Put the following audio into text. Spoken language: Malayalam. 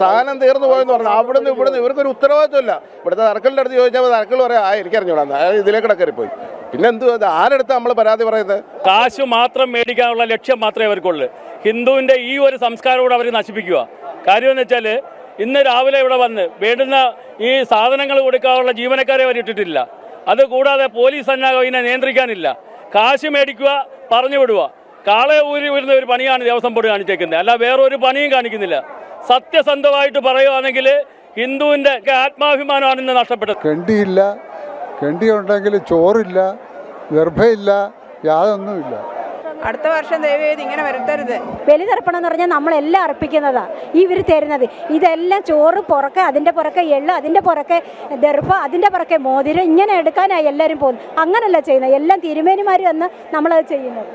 സാധനം തീർന്നു പോയെന്ന് പറഞ്ഞു. അവിടുന്ന് ഇവിടുന്ന് ഇവർക്കൊരു ഉത്തരവാദിത്വമില്ല. ഇവിടുത്തെ തറക്കലിന്റെ അടുത്ത് ചോദിച്ചപ്പോൾ തറക്കൽ പറയാം ആ എനിക്കറിഞ്ഞൂടാ ഇതിലേക്കിടെ കയറിപ്പോയി. പിന്നെ എന്ത് ഇത് ആരെടുത്ത് നമ്മൾ പരാതി പറയുന്നത്? കാശ് മാത്രം മേടിക്കാനുള്ള ലക്ഷ്യം മാത്രമേ അവർക്കുള്ളൂ. ഹിന്ദുവിന്റെ ഈ ഒരു സംസ്കാരം കൂടെ അവർ നശിപ്പിക്കുക. കാര്യമെന്ന് വെച്ചാൽ ഇന്ന് രാവിലെ ഇവിടെ വന്ന് വേണ്ടുന്ന ഈ സാധനങ്ങൾ കൊടുക്കാനുള്ള ജീവനക്കാരെ അവർ ഇട്ടിട്ടില്ല. അതുകൂടാതെ പോലീസ് സന്നാഹം ഇതിനെ നിയന്ത്രിക്കാനില്ല. കാശ് മേടിക്കുക പറഞ്ഞു വിടുക. കാളെ ഊരി വരുന്ന ഒരു പണിയാണ് ദേവസ്വം ബോർഡ് കാണിച്ചേക്കുന്നത്. അല്ല വേറൊരു ഒരു പണിയും കാണിക്കുന്നില്ല. സത്യസന്ധമായിട്ട് പറയുകയാണെങ്കിൽ ഹിന്ദുവിന്റെ ഒക്കെ ആത്മാഭിമാനമാണ് ഇന്ന് നഷ്ടപ്പെട്ടത്. കെണ്ടിയില്ല കെണ്ടി ഉണ്ടെങ്കിൽ ചോറില്ല ഗർഭയില്ല യാതൊന്നുമില്ല. അടുത്ത വർഷം ദയവേത് ഇങ്ങനെ വരുത്തരുത്. ബലിതർപ്പണം എന്ന് പറഞ്ഞാൽ നമ്മളെല്ലാം അർപ്പിക്കുന്നതാ. ഇവർ തരുന്നത്. ഇതെല്ലാം ചോറ് പുറക്കെ അതിന്റെ പുറക്കെ എള്ള് അതിന്റെ പുറക്കെ ദർഭ അതിന്റെ പുറക്കെ മോതിരം ഇങ്ങനെ എടുക്കാനായി എല്ലാവരും പോകുന്നത്. അങ്ങനല്ല ചെയ്യുന്നത്. എല്ലാം തിരുമേനിമാർ വന്ന് നമ്മളത് ചെയ്യുന്നത്.